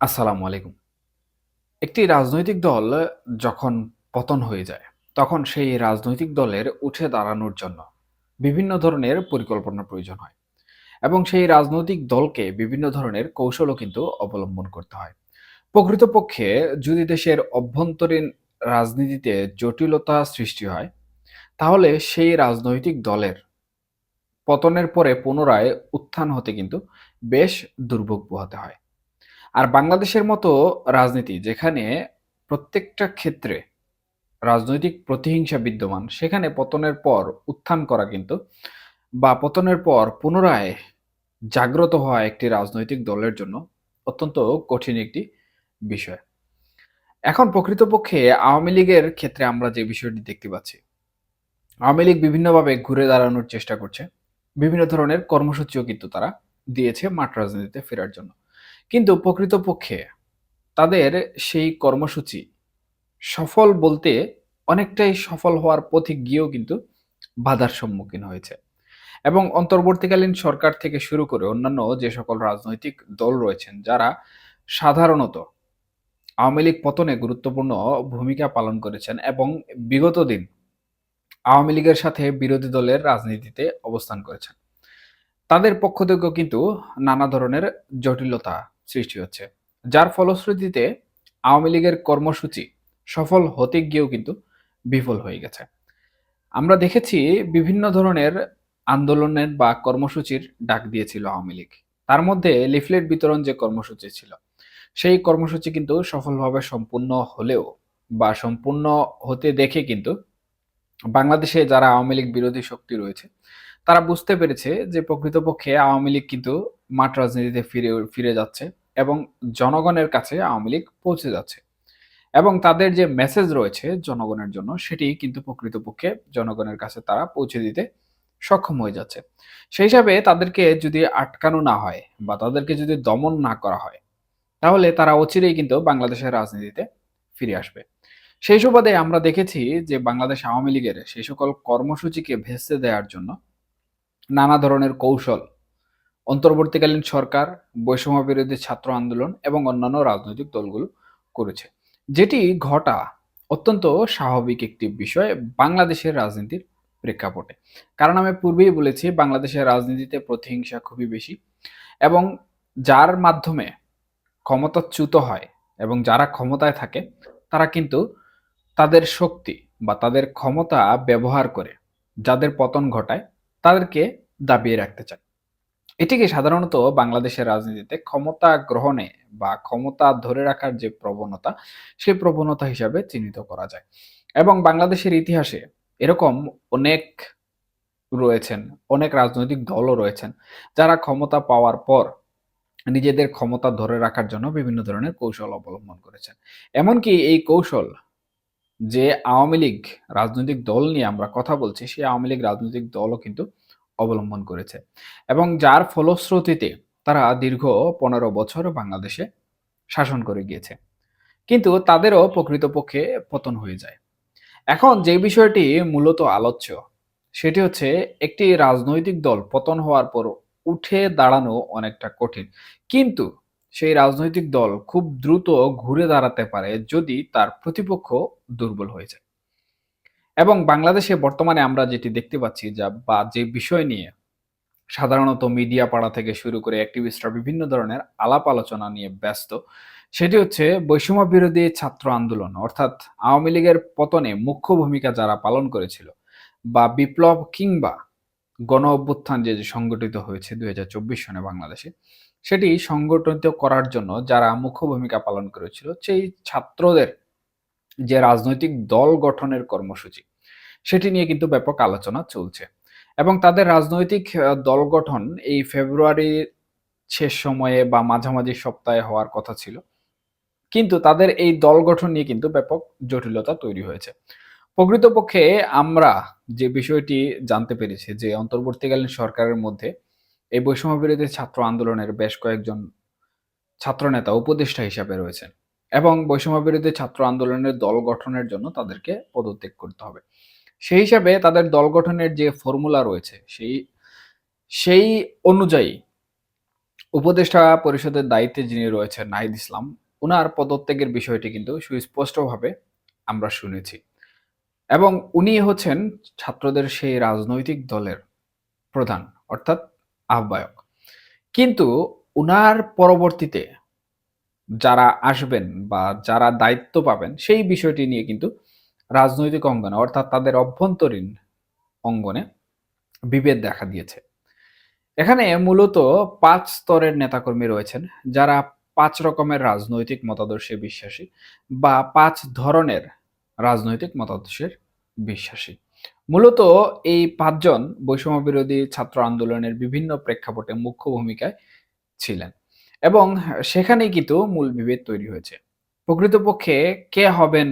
আসসালামু আলাইকুম। একটি রাজনৈতিক দল যখন পতন হয়ে যায়, তখন সেই রাজনৈতিক দলের উঠে দাঁড়ানোর জন্য বিভিন্ন ধরনের পরিকল্পনার প্রয়োজন হয় এবং সেই রাজনৈতিক দলকে বিভিন্ন ধরনের কৌশলও কিন্তু অবলম্বন করতে হয়। প্রকৃতপক্ষে যদি দেশের অভ্যন্তরীণ রাজনীতিতে জটিলতা সৃষ্টি হয়, তাহলে সেই রাজনৈতিক দলের পতনের পরে পুনরায় উত্থান হতে কিন্তু বেশ দুর্ভোগ পোহাতে হয়। আর বাংলাদেশের মতো রাজনীতি যেখানে প্রত্যেকটা ক্ষেত্রে রাজনৈতিক প্রতিহিংসা বিদ্যমান, সেখানে পতনের পর উত্থান করা কিন্তু বা পতনের পর পুনরায় জাগ্রত হওয়া একটি রাজনৈতিক দলের জন্য অত্যন্ত কঠিন একটি বিষয়। এখন প্রকৃতপক্ষে আওয়ামী লীগের ক্ষেত্রে আমরা যে বিষয়টি দেখতে পাচ্ছি, আওয়ামী লীগ বিভিন্নভাবে ঘুরে দাঁড়ানোর চেষ্টা করছে। বিভিন্ন ধরনের কর্মসূচিও কিন্তু তারা দিয়েছে মাঠ রাজনীতিতে ফেরার জন্য। কিন্তু প্রকৃতপক্ষে তাদের সেই কর্মসূচি সফল বলতে অনেকটাই সফল হওয়ার পথে গিয়েও কিন্তু বাধার সম্মুখীন হয়েছে। এবং অন্তর্বর্তীকালীন সরকার থেকে শুরু করে অন্যান্য যে সকল রাজনৈতিক দল রয়েছেন, যারা সাধারণত আওয়ামী লীগ পতনে গুরুত্বপূর্ণ ভূমিকা পালন করেছেন এবং বিগত দিন আওয়ামী লীগের সাথে বিরোধী দলের রাজনীতিতে অবস্থান করেছেন। তাদের পক্ষ থেকেও কিন্তু নানা ধরনের জটিলতা সৃষ্টি হচ্ছে। যার ফলশ্রুতিতে আওয়ামী লীগের কর্মসূচি সফল হতে গিয়েও কিন্তু বিফল হয়ে গেছে। আমরা দেখেছি বিভিন্ন ধরনের আন্দোলনের বা কর্মসূচির ডাক দিয়েছিল আওয়ামী লীগ। তার মধ্যে লিফলেট বিতরণ যে কর্মসূচি ছিল, সেই কর্মসূচি কিন্তু সফলভাবে সম্পূর্ণ হলেও বা সম্পূর্ণ হতে দেখে কিন্তু বাংলাদেশে যারা আওয়ামী লীগ বিরোধী শক্তি রয়েছে, তারা বুঝতে পেরেছে যে প্রকৃতপক্ষে আওয়ামী লীগ কিন্তু মাঠ রাজনীতিতে ফিরে ফিরে যাচ্ছে। এবং জনগণের কাছে আওয়ামী লীগ পৌঁছে যাচ্ছে। এবং তাদের যে মেসেজ রয়েছে জনগণের জন্য, সেটি কিন্তু প্রকৃতপক্ষে জনগণের কাছে তারা পৌঁছে দিতে সক্ষম হয়ে যাচ্ছে। সেই হিসাবে তাদেরকে যদি আটকানো না হয় বা তাদেরকে যদি দমন না করা হয়, তাহলে তারা অচিরেই কিন্তু বাংলাদেশের রাজনীতিতে ফিরে আসবে। সেই সুবাদে আমরা দেখেছি যে বাংলাদেশ আওয়ামী লীগের সেই সকল কর্মসূচিকে ভেস্তে দেওয়ার জন্য নানা ধরনের কৌশল অন্তর্বর্তীকালীন সরকার বৈষম্য বিরোধী ছাত্র আন্দোলন এবং অন্যান্য রাজনৈতিক দলগুলো করেছে। যেটি ঘটা অত্যন্ত স্বাভাবিক একটি বিষয় বাংলাদেশের রাজনীতির প্রেক্ষাপটে। কারণ আমি পূর্বেই বলেছি, বাংলাদেশের রাজনীতিতে প্রতিহিংসা খুবই বেশি এবং যার মাধ্যমে ক্ষমতাচ্যুত হয় এবং যারা ক্ষমতায় থাকে, তারা কিন্তু তাদের শক্তি বা তাদের ক্ষমতা ব্যবহার করে যাদের পতন ঘটায়, তাদেরকে দাবিয়ে রাখতে চায়। এটিকে সাধারণত বাংলাদেশের রাজনীতিতে ক্ষমতা গ্রহণে বা ক্ষমতা ধরে রাখার যে প্রবণতা সেই প্রবণতা হিসাবে চিহ্নিত করা যায়। এবং বাংলাদেশের ইতিহাসে এরকম অনেক রয়েছেন, অনেক রাজনৈতিক দলও রয়েছেন, যারা ক্ষমতা পাওয়ার পর নিজেদের ক্ষমতা ধরে রাখার জন্য বিভিন্ন ধরনের কৌশল অবলম্বন করেছেন। এমনকি এই কৌশল যে আওয়ামী লীগ রাজনৈতিক দল নিয়ে আমরা কথা বলছি সেই আওয়ামী লীগ রাজনৈতিক দলও কিন্তু অবলম্বন করেছে। এবং যার ফলশ্রুতিতে তারা দীর্ঘ পনেরো বছর বাংলাদেশে শাসন করে গিয়েছে। কিন্তু তাদেরও প্রকৃতপক্ষে পতন হয়ে যায়। এখন যে বিষয়টি মূলত আলোচ্য, সেটি হচ্ছে একটি রাজনৈতিক দল পতন হওয়ার পর উঠে দাঁড়ানো অনেকটা কঠিন। কিন্তু সেই রাজনৈতিক দল খুব দ্রুত ঘুরে দাঁড়াতে পারে যদি তার প্রতিপক্ষ দুর্বল হয়ে যায়। এবং বাংলাদেশে বর্তমানে আমরা যেটি দেখতে পাচ্ছি যা বা যে বিষয় নিয়ে সাধারণত মিডিয়া পাড়া থেকে শুরু করে অ্যাক্টিভিস্টরা বিভিন্ন ধরনের আলাপ আলোচনা নিয়ে ব্যস্ত, সেটি হচ্ছে বৈষম্য বিরোধী ছাত্র আন্দোলন। অর্থাৎ আওয়ামী লীগের পতনে মুখ্য ভূমিকা যারা পালন করেছিল বা বিপ্লব কিংবা গণ অভ্যুত্থান যে সংগঠিত হয়েছে দুই সনে বাংলাদেশে, সেটি সংগঠিত করার জন্য যারা মুখ্য ভূমিকা পালন করেছিল, সেই ছাত্রদের যে রাজনৈতিক দল গঠনের কর্মসূচি সেটি নিয়ে কিন্তু ব্যাপক আলোচনা চলছে। এবং তাদের রাজনৈতিক দল গঠন এই ফেব্রুয়ারি শেষ সময়ে বা মাঝামাঝি সপ্তাহে হওয়ার কথা ছিল। কিন্তু তাদের এই দল গঠন নিয়ে কিন্তু ব্যাপক জটিলতা তৈরি হয়েছে। প্রকৃতপক্ষে আমরা যে বিষয়টি জানতে পেরেছি যে অন্তর্বর্তীকালীন সরকারের মধ্যে এই বৈষম্য বিরোধী ছাত্র আন্দোলনের বেশ কয়েকজন ছাত্রনেতা, উপদেষ্টা হিসাবে রয়েছেন এবং বৈষম্য বিরোধী ছাত্র আন্দোলনের দল গঠনের জন্য তাদেরকে পদত্যাগ করতে হবে। সেই হিসাবে তাদের দল গঠনের যে ফর্মুলা রয়েছে সেই সেই অনুযায়ী উপদেষ্টা পরিষদের দায়িত্বে যিনি রয়েছেন নাহিদ ইসলাম, উনার পদত্যাগের বিষয়টি কিন্তু সুস্পষ্টভাবে আমরা শুনেছি। এবং উনি হচ্ছেন ছাত্রদের সেই রাজনৈতিক দলের প্রধান অর্থাৎ আহ্বায়ক। কিন্তু উনার পরবর্তীতে যারা আসবেন বা যারা দায়িত্ব পাবেন সেই বিষয়টি নিয়ে কিন্তু রাজনৈতিক অঙ্গনে, অর্থাৎ তাদের অভ্যন্তরীণ অঙ্গনে বিভেদ দেখা দিয়েছে। এখানে মূলত পাঁচ স্তরের নেতাকর্মী রয়েছেন, যারা পাঁচ রকমের রাজনৈতিক মতাদর্শে বিশ্বাসী বা পাঁচ ধরনের রাজনৈতিক মতাদর্শের বিশ্বাসী মূলত এই পাঁচজন বৈষম্য বিরোধী ছাত্র আন্দোলনের বিভিন্ন প্রেক্ষাপটে মুখ্য ভূমিকায় ছিলেন এবং সেখানেই কিন্তু মূল বিভেদ তৈরি হয়েছে প্রকৃতপক্ষে কে হবেন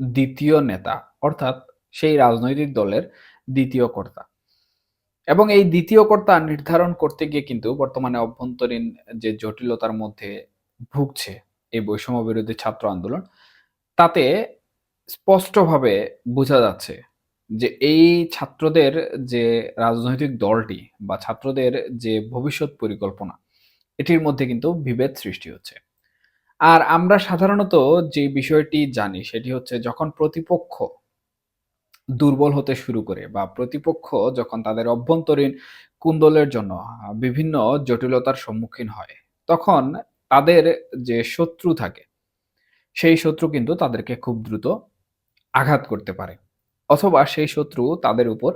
দ্বিতীয় নেতা, অর্থাৎ সেই রাজনৈতিক দলের দ্বিতীয় কর্তা। এবং এই দ্বিতীয় কর্তা নির্ধারণ করতে গিয়ে কিন্তু বর্তমানে অভ্যন্তরীণ যে জটিলতার মধ্যে ভুগছে এই বৈষম্য বিরোধী ছাত্র আন্দোলন, তাতে স্পষ্টভাবে বোঝা যাচ্ছে যে এই ছাত্রদের যে রাজনৈতিক দলটি বা ছাত্রদের যে ভবিষ্যৎ পরিকল্পনা, এটির মধ্যে কিন্তু বিভেদ সৃষ্টি হচ্ছে। আর আমরা সাধারণত যে বিষয়টি জানি সেটি হচ্ছে যখন প্রতিপক্ষ দুর্বল হতে শুরু করে বা প্রতিপক্ষ যখন তাদের অভ্যন্তরীণ কুন্দলের জন্য বিভিন্ন জটিলতার সম্মুখীন হয়, তখন তাদের যে শত্রু থাকে, সেই শত্রু কিন্তু তাদেরকে খুব দ্রুত আঘাত করতে পারে। অথবা সেই শত্রু তাদের উপর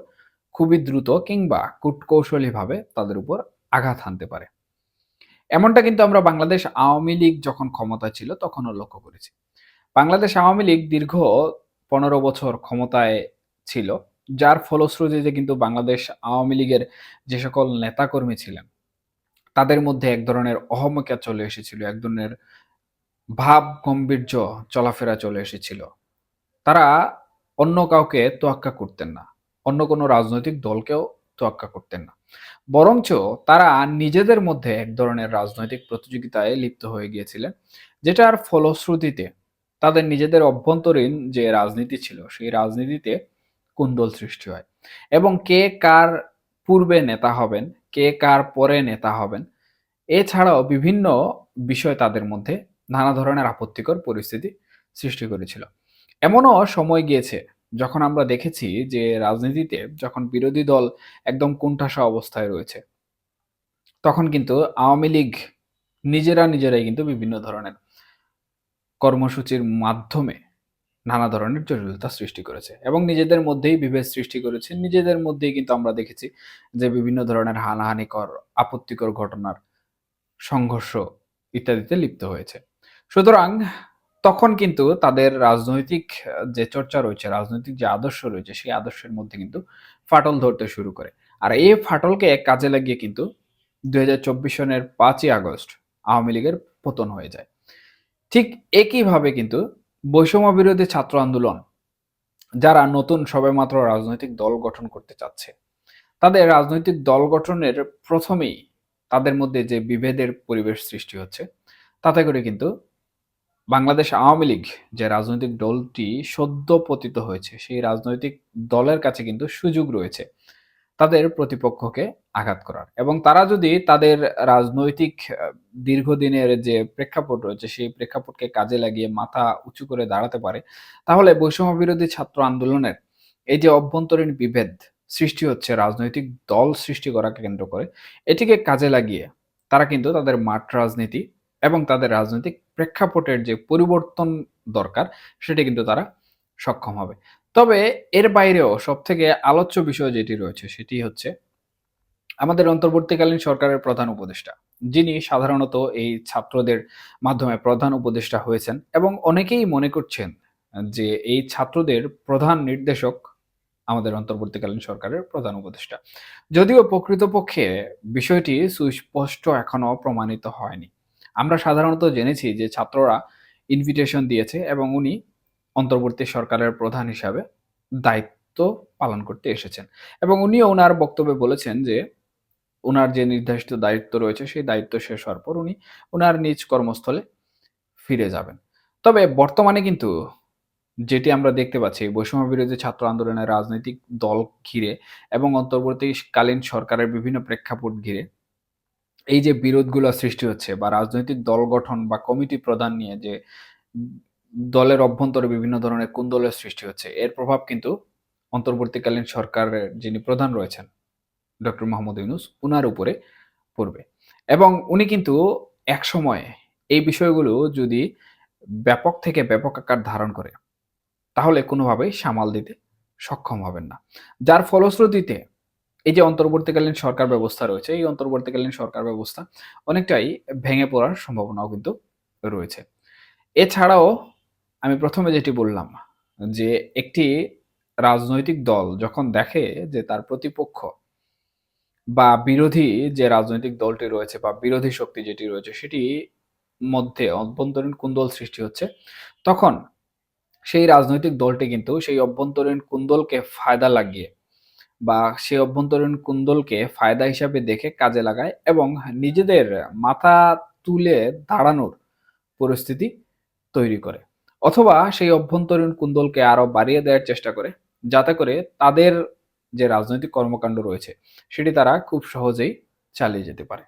খুবই দ্রুত কিংবা কূটকৌশলীভাবে তাদের উপর আঘাত হানতে পারে। এমনটা কিন্তু আমরা বাংলাদেশ আওয়ামী লীগ যখন ক্ষমতা ছিল, তখনও লক্ষ্য করেছি। বাংলাদেশ আওয়ামী লীগ দীর্ঘ পনেরো বছর ক্ষমতায় ছিল, যার ফলশ্রুতিতে কিন্তু বাংলাদেশ আওয়ামী লীগের যে সকল নেতাকর্মী ছিলেন, তাদের মধ্যে এক ধরনের অহমিকা চলে এসেছিল, এক ধরনের ভাব গম্ভীর্য চলাফেরা চলে এসেছিল। তারা অন্য কাউকে তোয়াক্কা করতেন না, অন্য কোনো রাজনৈতিক দলকেও তোয়াক্কা করতেন না। বরঞ্চ তারা নিজেদের মধ্যে এক ধরনের রাজনৈতিক প্রতিযোগিতায় লিপ্ত হয়ে গিয়েছিলেন, যেটার ফলশ্রুতিতে তাদের নিজেদের অভ্যন্তরীণ যে রাজনীতি ছিল, সেই রাজনীতিতে কুন্দল সৃষ্টি হয়। এবং কে কার পূর্বে নেতা হবেন, কে কার পরে নেতা হবেন, এছাড়াও বিভিন্ন বিষয় তাদের মধ্যে নানা ধরনের আপত্তিকর পরিস্থিতি সৃষ্টি করেছিল। এমনও সময় গিয়েছে যখন আমরা দেখেছি যে রাজনীতিতে যখন বিরোধী দল একদম কুণ্ঠাসা অবস্থায় রয়েছে, তখন কিন্তু আওয়ামী লীগ নিজেরা নিজেরাই কিন্তু বিভিন্ন ধরনের কর্মসূচির মাধ্যমে নানা ধরনের জটিলতা সৃষ্টি করেছে এবং নিজেদের মধ্যেই বিভেদ সৃষ্টি করেছে। নিজেদের মধ্যেই কিন্তু আমরা দেখেছি যে বিভিন্ন ধরনের হানাহানিকর আপত্তিকর ঘটনার সংঘর্ষ ইত্যাদিতে লিপ্ত হয়েছে। সুতরাং তখন কিন্তু তাদের রাজনৈতিক যে চর্চা রয়েছে, রাজনৈতিক যে আদর্শ রয়েছে, সেই আদর্শের মধ্যে কিন্তু ফাটল ধরতে শুরু করে। আর এই ফাটলকে কাজে লাগিয়ে কিন্তু দুই হাজার চব্বিশ সনের পাঁচই আগস্ট আওয়ামী লীগের পতন হয়ে যায়। ঠিক একইভাবে কিন্তু বৈষম্য বিরোধী ছাত্র আন্দোলন, যারা নতুন সবেমাত্র রাজনৈতিক দল গঠন করতে চাচ্ছে, তাদের রাজনৈতিক দল গঠনের প্রথমেই তাদের মধ্যে যে বিভেদের পরিবেশ সৃষ্টি হচ্ছে, তাতে করে কিন্তু বাংলাদেশ আওয়ামী লীগ যে রাজনৈতিক দলটি সদ্য পতিত হয়েছে, সেই রাজনৈতিক দলের কাছে কিন্তু সুযোগ রয়েছে তাদের প্রতিপক্ষকে আঘাত করার। এবং তারা যদি তাদের রাজনৈতিক দীর্ঘদিনের যে প্রেক্ষাপট রয়েছে, সেই প্রেক্ষাপটকে কাজে লাগিয়ে মাথা উঁচু করে দাঁড়াতে পারে, তাহলে বৈষম্য বিরোধী ছাত্র আন্দোলনের এই যে অভ্যন্তরীণ বিভেদ সৃষ্টি হচ্ছে, রাজনৈতিক দল সৃষ্টি করাকে কেন্দ্র করে, এটিকে কাজে লাগিয়ে তারা কিন্তু তাদের মাঠ রাজনীতি এবং তাদের রাজনৈতিক প্রেক্ষাপটের যে পরিবর্তন দরকার, সেটি কিন্তু তারা সক্ষম হবে। তবে এর বাইরেও সবথেকে আলোচ্য বিষয় যেটি রয়েছে, সেটি হচ্ছে আমাদের অন্তর্বর্তীকালীন সরকারের প্রধান উপদেষ্টা। যিনি সাধারণত এই ছাত্রদের মাধ্যমে প্রধান উপদেষ্টা হয়েছেন এবং অনেকেই মনে করছেন যে এই ছাত্রদের প্রধান নির্দেশক আমাদের অন্তর্বর্তীকালীন সরকারের প্রধান উপদেষ্টা। যদিও প্রকৃতপক্ষে বিষয়টি সুস্পষ্ট এখনও প্রমাণিত হয়নি। আমরা সাধারণত জেনেছি যে ছাত্ররা ইনভিটেশন দিয়েছে এবং উনি অন্তর্বর্তী সরকারের প্রধান হিসাবে দায়িত্ব পালন করতে এসেছেন। এবং উনিও ওনার বক্তব্যে বলেছেন যে ওনার যে নির্ধারিত দায়িত্ব রয়েছে সেই দায়িত্ব শেষ হওয়ার পর উনি ওনার নিজ কর্মস্থলে ফিরে যাবেন। তবে বর্তমানে কিন্তু যেটি আমরা দেখতে পাচ্ছি, বৈষম্য বিরোধী ছাত্র আন্দোলনের রাজনৈতিক দল ঘিরে এবং অন্তর্বর্তীকালীন সরকারের বিভিন্ন প্রেক্ষাপট ঘিরে এই যে বিরোধগুলো সৃষ্টি হচ্ছে বা রাজনৈতিক দল গঠন বা কমিটি প্রধান নিয়ে যে দলের অভ্যন্তরে বিভিন্ন ধরনের কুন্দলের সৃষ্টি হচ্ছে, এর প্রভাব কিন্তু অন্তর্বর্তীকালীন সরকারের যিনি প্রধান রয়েছেন, ডক্টর মোহাম্মদ ইউনুস, উনার উপরে পড়বে। এবং উনি কিন্তু একসময় এই বিষয়গুলো যদি ব্যাপক থেকে ব্যাপক আকার ধারণ করে, তাহলে কোনোভাবেই সামাল দিতে সক্ষম হবেন না। যার ফলশ্রুতিতে এই যে অন্তর্বর্তীকালীন সরকার ব্যবস্থা রয়েছে, এই অন্তর্বর্তীকালীন সরকার ব্যবস্থা অনেকটাই ভেঙে পড়ার সম্ভাবনাও কিন্তু রয়েছে। এছাড়াও আমি প্রথমে যেটি বললাম যে একটি রাজনৈতিক দল যখন দেখে যে তার প্রতিপক্ষ বা বিরোধী যে রাজনৈতিক দলটি রয়েছে বা বিরোধী শক্তি যেটি রয়েছে সেটি মধ্যে অভ্যন্তরীণ কুন্দল সৃষ্টি হচ্ছে, তখন সেই রাজনৈতিক দলটি কিন্তু সেই অভ্যন্তরীণ কুন্দলকে ফায়দা লাগিয়ে বা সে অভ্যন্তরীণ কুন্দলকে ফায়দা হিসাবে দেখে কাজে লাগায় এবং নিজেদের মাথা তুলে দাঁড়ানোর পরিস্থিতি তৈরি করে। অথবা সেই অভ্যন্তরীণ কুন্দলকে আরও বাড়িয়ে দেওয়ার চেষ্টা করে, যাতে করে তাদের যে রাজনৈতিক কর্মকাণ্ড রয়েছে, সেটি তারা খুব সহজেই চালিয়ে যেতে পারে।